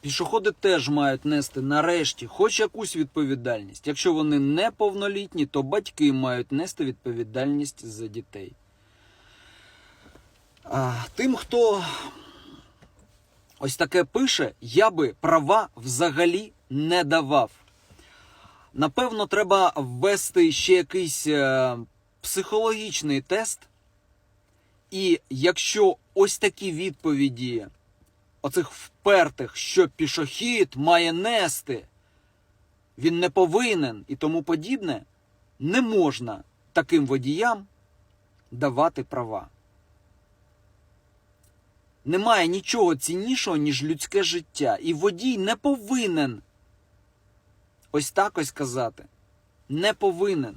Пішоходи теж мають нести нарешті хоч якусь відповідальність. Якщо вони неповнолітні, то батьки мають нести відповідальність за дітей. А, тим, хто ось таке пише, я би права взагалі не давав. Напевно, треба ввести ще якийсь е, психологічний тест. І якщо ось такі відповіді оцих впертих, що пішохід має нести, він не повинен і тому подібне, не можна таким водіям давати права. Немає нічого ціннішого, ніж людське життя. І водій не повинен ось так ось казати. Не повинен.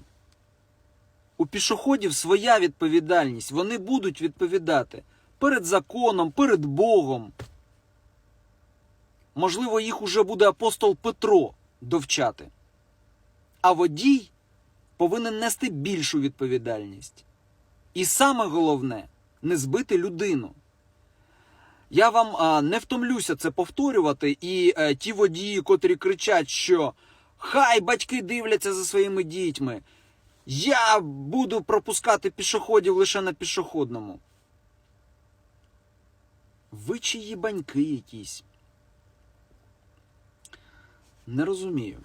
У пішоходів своя відповідальність. Вони будуть відповідати перед законом, перед Богом. Можливо, їх уже буде апостол Петро довчати. А водій повинен нести більшу відповідальність. І саме головне не збити людину. Я вам а, не втомлюся це повторювати, і е, ті водії, котрі кричать, що хай батьки дивляться за своїми дітьми, я буду пропускати пішоходів лише на пішохідному. Ви чиї баньки якісь? Не розумію.